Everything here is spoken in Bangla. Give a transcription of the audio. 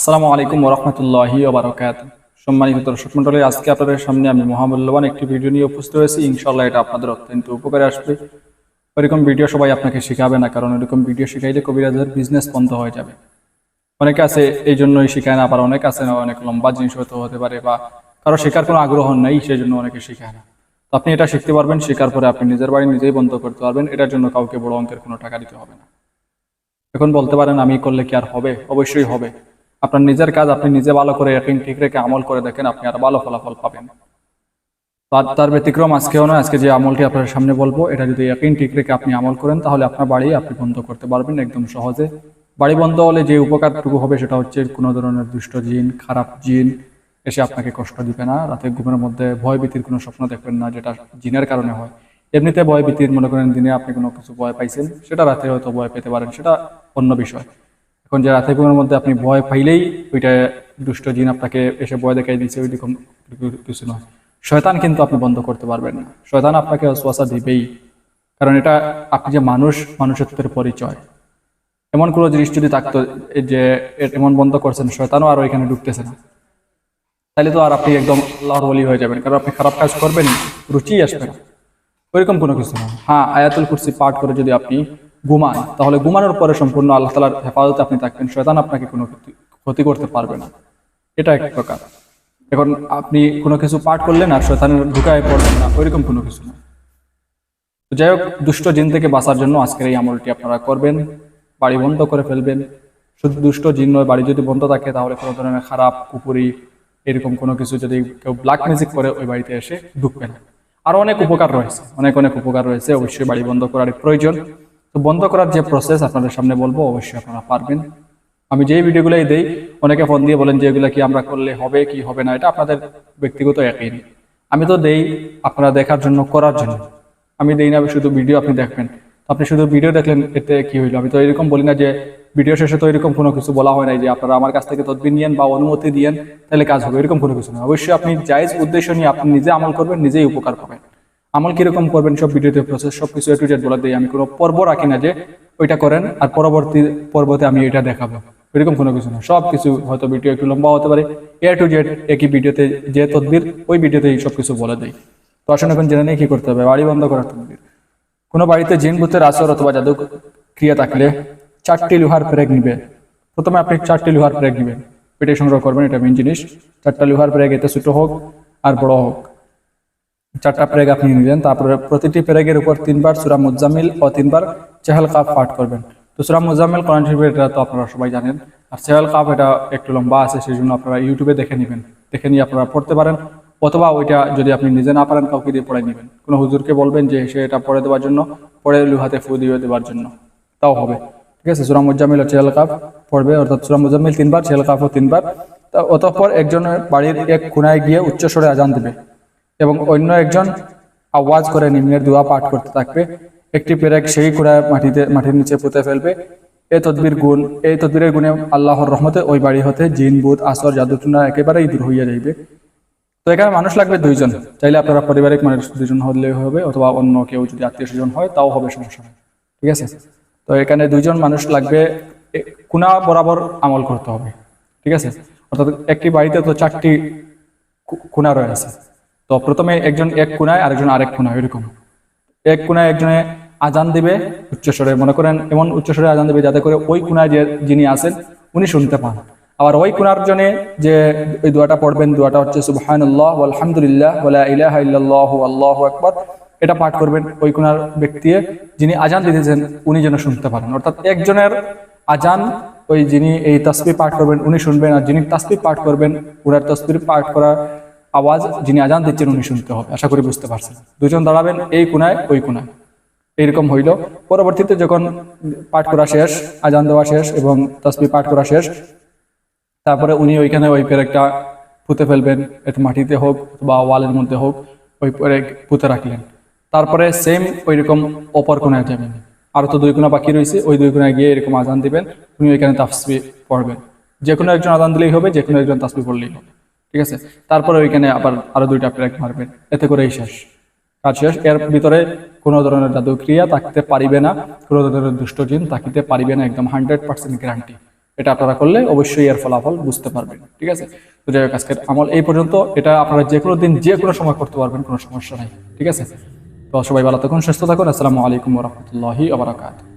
আসসালামু আলাইকুম ওরহমতুল্লাহি ওবরাকাত সম্মানিত দর্শক মন্ডলী আজকে আপনাদের সামনে আমি মহামূল্যবান একটি ভিডিও নিয়ে উপস্থিত হয়েছি। ইনশাল্লাহ এটা আপনাদের অত্যন্ত উপকারে আসবে। ওইরকম ভিডিও সবাই আপনাকে শেখাবে না, কারণ এরকম ভিডিও শেখাইলে কবিরাজের বিজনেস বন্ধ হয়ে যাবে। অনেকে আছে এই জন্যই শেখায় না, আবার অনেক আছে না, অনেক লম্বা জিনিস হতে হতে পারে বা কারও শেখার কোনো আগ্রহ নেই সেই জন্য অনেকে শেখায় না। আপনি এটা শিখতে পারবেন, শেখার পরে আপনি নিজের বাড়ি নিজেই বন্ধ করতে পারবেন, এটার জন্য কাউকে বড় অঙ্কের কোনো টাকা দিতে হবে না। এখন বলতে পারেন, আমি করলে কি আর হবে? অবশ্যই হবে। আপনার নিজের কাজ আপনি নিজে ভালো করে একদিন ঠিক রেখে আমল করে দেখেন, আপনি আর ভালো ফলাফল পাবেন। তার ব্যতিক্রম আজকেও নয়, আজকে যে আমলটি আপনার সামনে বলব, এটা যদি একদিন ঠিক রেখে আপনি আমল করেন, তাহলে আপনার বাড়ি আপনি বন্ধ করতে পারবেন একদম সহজে। বাড়ি বন্ধ হলে যে উপকারটুকু হবে সেটা হচ্ছে কোনো ধরনের দুষ্ট জিন, খারাপ জিন এসে আপনাকে কষ্ট দিবে না। রাতে ঘুমের মধ্যে ভয় ভীতির কোনো স্বপ্ন দেখবেন না, যেটা জিনের কারণে হয়। এমনিতে ভয় ভীতির মনে করেন দিনে আপনি কোনো কিছু ভয় পাইছেন, সেটা রাতে হয়তো ভয় পেতে পারেন, সেটা অন্য বিষয়। এখন যে রাতে ঘুমের মধ্যে আপনি ভয় পাইলেই ওইটা দুষ্ট জিন আপনাকে এসে ভয় দেখাই দিচ্ছে ওই রকম কিছু নয়। শয়তান কিন্তু আপনি বন্ধ করতে পারবেন না। শয়তান আপনাকে অশ্বাসা দিবেই। কারণ এটা আপনি যে মানুষ, মানুষত্বের পরিচয়। এমন কোনো জিনিস যদি থাকতো যে এমন বন্ধ করছেন, শয়তানও আর ওইখানে ঢুকতেছে না। তাহলে তো আর আপনি একদম আল্লাহর বলি হয়ে যাবেন। কারণ আপনি খারাপ কাজ করবেন রুচি আসবে না। ওইরকম কোনো কিছু না হ্যাঁ আয়াতুল কুরসি পাঠ করে যদি আপনি ঘুমান তাহলে ঘুমানোর পরে সম্পূর্ণ আল্লাহ তালার হেফাজতে আপনি থাকবেন, শয়তান আপনাকে কোনো ক্ষতি- করতে পারবে না। এটা এক প্রকার। এখন আপনি কোনো কিছু পাঠ করলেন আর শয়তানের ঢুকায় পড়বেন না, ওইরকম কোনো কিছু না। তো যাই হোক, দুষ্ট জিন থেকে বাঁচার জন্য আজকের এই আমলটি আপনারা করবেন, বাড়ি বন্ধ করে ফেলবেন। শুধু দুষ্ট জিন নয়, বাড়ি যদি বন্ধ থাকে, তাহলে কোনো ধরনের খারাপ, কুপুরি, এরকম কোনো কিছু যদি কেউ ব্ল্যাক ম্যাজিক করে, ওই বাড়িতে এসে ঢুকবে না। আরও অনেক উপকার রয়েছে, অনেক অনেক উপকার রয়েছে, অবশ্যই বাড়ি বন্ধ করার প্রয়োজন। তো বন্ধ করার যে প্রসেস আপনাদের সামনে বলব, অবশ্যই আপনারা পারবেন। আমি যেই ভিডিওগুলোই দেই, অনেকে ফোন দিয়ে বলেন যে এগুলো কি আমরা করলে হবে, কি হবে না, এটা আপনাদের ব্যক্তিগত একই আমি তো দেই আপনারা দেখার জন্য, করার জন্য। আমি দেই না শুধু ভিডিও আপনি দেখবেন। আপনি শুধু ভিডিও দেখলেন, এতে কি হইল? আমি তো এরকম বলি না যে ভিডিও শেষে তো এরকম কোনো কিছু বলা হয় নাই যে আপনারা আমার কাছ থেকে তদবির নিয়েন বা অনুমতি দিয়েন, তাহলে কাজ হবে, এরকম কোনো কিছু না অবশ্যই আপনি জায়েজ উদ্দেশ্য নিয়ে আপনি নিজে আমল করবেন, নিজেই উপকার পাবেন। আমল কীরকম করবেন সব ভিডিওতে প্রসেস সব কিছু একটু টু জেড বলে দিই। আমি কোনো পর্ব রাখি না যে ওইটা করেন আর পরবর্তী পর্বতে আমি এটা দেখাবো। এরকম কোনো কিছু না। সব কিছু হয়তো ভিডিও একটু লম্বা হতে পারে। এ টু জেড একই ভিডিওতে যে তদবির, ওই ভিডিওতেই সব কিছু বলে দেয় তো আসুন এখন জেনে নিয়ে কি করতে হবে। বাড়ি বন্ধ করার তদবির। কোনো বাড়িতে জিন, ভূতের আসর অথবা জাদু ক্রিয়া থাকলে চারটি লোহার প্রেগ নিবে। প্রথমে আপনি চারটি লোহার প্রেগ নিবেন। পেটে সংগ্রহ করবেন, এটা মেন জিনিস। চারটা লোহার প্রেগ এতে ছোটো হোক আর বড় হোক। চারটা প্রেগ আপনি নিলেন। তারপরে প্রতিটি প্রেগের উপর তিনবার সুরা মুজামিল ও তিনবার চেহাল কাপ পাঠ করবেন। তো সুরা মুজামিল কোরআন শরীফের এটা তো আপনারা সবাই জানেন। আর চেহাল কাপ এটা একটু লম্বা আছে সেই জন্য আপনারা ইউটিউবে দেখে নেবেন। দেখে নিয়ে আপনারা পড়তে পারেন। অথবা ওইটা যদি আপনি নিজে না পারেন, কাউকে দিয়ে পড়ে নেবেন। কোনো হুজুরকে বলবেন যে সে এটা পড়ে দেওয়ার জন্য, পড়ে লুহাতে ফু দিয়ে দেওয়ার জন্য। তাও হবে। ঠিক আছে? সুরা মুজামিল ও চেহাল কাপ পড়বে, অর্থাৎ সুরা মুজামিল তিনবার, চেহাল কাপও তিনবার। তা অতঃপর একজনের বাড়ির এক কোনায় গিয়ে উচ্চস্বরে আজান দেবে। এবং অন্য একজন আওয়াজ করে নিম্নের দোয়া পাঠ করতে থাকবে। একটি পেরেক সেই কুড়ায় মাটিতে মাটির নিচে পুঁতে ফেলবে। এই তদবির গুণ এই তদবিরের গুণে আল্লাহর রহমতে ওই বাড়ি হতে জিন বুধ আসর জাদুটুনা একেবারেই দূর হইয়া যাইবে। তো এখানে মানুষ লাগবে দুইজন। চাইলে আপনারা পারিবারিক মানুষ দুজন হলে হবে অথবা অন্য কেউ যদি আত্মীয় স্বজন হয়, তাও হবে সমস্যা ঠিক আছে? তো এখানে দুইজন মানুষ লাগবে কুনা বরাবর আমল করতে হবে। ঠিক আছে? অর্থাৎ একটি বাড়িতে তো চারটি কু- কোণা রয়েছে। তো প্রথমে একজন এক কোনায় আরেকজন আরেক কোনায় এরকম। এক কোনায় একজনে আজান দিবে, উচ্চস্বরে। মনে করেন, এমন উচ্চস্বরে আজান দিবে যাতে করে ওই কোনায় যে যিনি আছেন, উনি শুনতে পান। আবার ওই কোনার জনে যে ওই দোয়াটা পড়বেন, দোয়াটা হচ্ছে, সুবহানাল্লাহ আলহামদুলিল্লাহ ওয়ালা ইলাহা ইল্লাল্লাহু, আল্লাহু আকবার। এটা পাঠ করবেন ওই কোনার ব্যক্তি যিনি আজান দিতেছেন, উনি যেন শুনতে পারেন। অর্থাৎ একজনের আজান, ওই যিনি এই তসবি পাঠ করবেন, উনি শুনবেন, আর যিনি তসবি পাঠ করবেন, উনার তসবির পাঠ করার আওয়াজ যিনি আজান দিচ্ছেন উনি শুনতে হবে। আশা করি বুঝতে পারছেন। দুজন দাঁড়াবেন এই কোনায় ওই কোনায় এইরকম হইল। পরবর্তীতে যখন পাঠ করা শেষ, আজান দেওয়া শেষ এবং তসবি পাঠ করা শেষ, তারপরে উনি ওইখানে ওই পেরেকটা পুঁতে ফেলবেন একটু মাটিতে হোক বা ওয়ালের মধ্যে হোক, ওই পেরেক পুঁতে রাখলেন। তারপরে সেম ওইরকম অপর কোনায় যাবেন। আর তো দুই কোনা বাকি রয়েছে, ওই দুই কোনায় গিয়ে এরকম আজান দিবেন, উনি ওইখানে তাসবি পড়বেন। যে কোনো একজন আজান দিলেই হবে যে কোনো একজন তাসবি পড়লেই হবে। ঠিক আছে? তারপরে ওইখানে আবার আরও দুইটা প্রেক মারবেন এতে করেই শেষ। কাজ শেষ। এর ভিতরে কোনো ধরনের জাদু ক্রিয়া থাকতে পারিবে না। কোনো ধরনের দুষ্ট জিন থাকিতে পারিবে না একদম হান্ড্রেড পার্সেন্ট গ্যারান্টি এটা আপনারা করলে অবশ্যই এর ফলাফল বুঝতে পারবেন। ঠিক আছে? তো যাই হোক, আজকের আমল এই পর্যন্ত। এটা আপনারা যে কোনো দিন যে কোনো সময় করতে পারবেন, কোনো সমস্যা নাই। ঠিক আছে? তো সবাই ভালো থাকুন, সুস্থ থাকুন। আসসালামু আলাইকুম রহমতুল্লাহি আবরাকাত